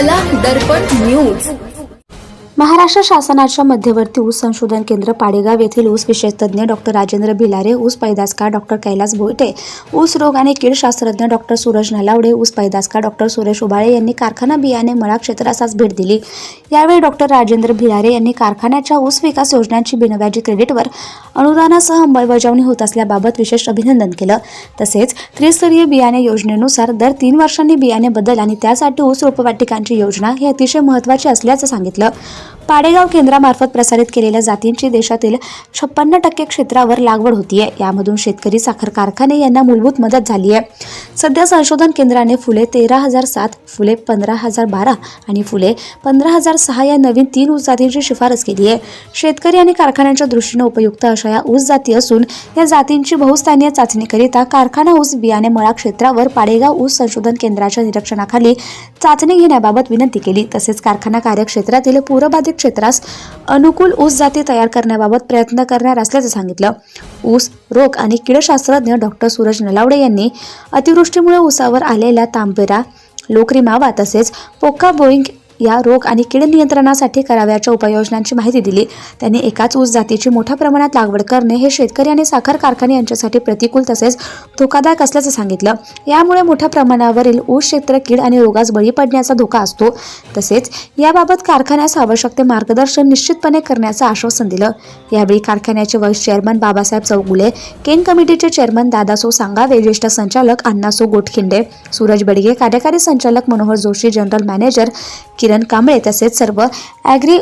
कला दर्पण न्यूज. महाराष्ट्र शासनाच्या मध्यवर्ती ऊस संशोधन केंद्र पाडेगाव येथील ऊस विशेषतज्ञ डॉक्टर राजेंद्र भिलारे ऊस पैदासकार डॉक्टर कैलास भोईटे ऊस रोग आणि कीड शास्त्रज्ञ डॉक्टर सूरज नलावडे ऊस पैदासकार डॉक्टर सुरेश उबाळे यांनी कारखाना बियाणे मळा क्षेत्रास आज भेट दिली. यावेळी डॉक्टर राजेंद्र भिलारे यांनी कारखान्याच्या ऊस विकास योजनांची बिनव्याजी क्रेडिटवर अनुदानासह अंमलबजावणी होत असल्याबाबत विशेष अभिनंदन केलं. तसेच त्रिस्तरीय बियाणे योजनेनुसार दर तीन वर्षांनी बियाणे बदल आणि त्यासाठी ऊस रोपवाटिकांची योजना ही अतिशय महत्त्वाची असल्याचं सांगितलं. पाडेगाव केंद्रामार्फत प्रसारित केलेल्या जातींची देशातील छप्पन्न टक्के क्षेत्रावर लागवड होतीये. यामधून शेतकरी साखर कारखाने यांना मूलभूत मदत झाली आहे सध्या संशोधन केंद्राने फुले तेरा हजार सात फुले पंधरा हजार बारा आणि फुले पंधरा हजार सहा या नवीन तीन ऊस जातींची शिफारस केली आहे शेतकरी आणि कारखान्यांच्या दृष्टीने उपयुक्त अशा या ऊस जाती असून या जातींची बहुस्थानीय चाचणीकरिता कारखाना ऊस बियाणे मळा क्षेत्रावर पाडेगाव ऊस संशोधन केंद्राच्या निरीक्षणाखाली चाचणी घेण्याबाबत विनंती केली. तसेच कारखाना कार्यक्षेत्रातील पूरबाधित क्षेत्रास अनुकूल ऊस जाती तयार करण्याबाबत प्रयत्न करणार असल्याचं सांगितलं. ऊस रोग आणि कीडशास्त्रज्ञ डॉक्टर सूरज नलावडे यांनी अतिवृष्टीमुळे ऊसावर आलेल्या तांबेरा लोकरी मावा तसेच पोक्का बोईंग या रोग आणि कीड नियंत्रणासाठी करावयाच्या उपाययोजनांची माहिती दिली. त्यांनी एकाच ऊस जातीची मोठ्या प्रमाणात लागवड करणे हे शेतकरी आणि साखर कारखाने यांच्यासाठी प्रतिकूल तसेच धोकादायक असल्याचं सांगितलं. यामुळे मोठ्या प्रमाणावरील ऊस क्षेत्र कीड आणि रोगास बळी पडण्याचा धोका असतो. तसेच याबाबत कारखान्यास आवश्यक ते मार्गदर्शन निश्चितपणे करण्याचं आश्वासन दिलं. यावेळी कारखान्याचे vice chairman Babasaheb Chougule cane कमिटीचे चेअरमन दादासो सांगावे ज्येष्ठ संचालक अण्णासो गोटखिंडे सूरज बडगे कार्यकारी संचालक मनोहर जोशी जनरल मॅनेजर किरण किरण कांबळे तसेच सर्व ॲग्री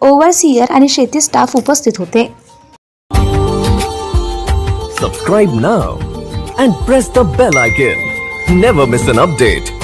ओव्हरसियर आणि शेती स्टाफ उपस्थित होते subscribe now and press the bell icon never miss an update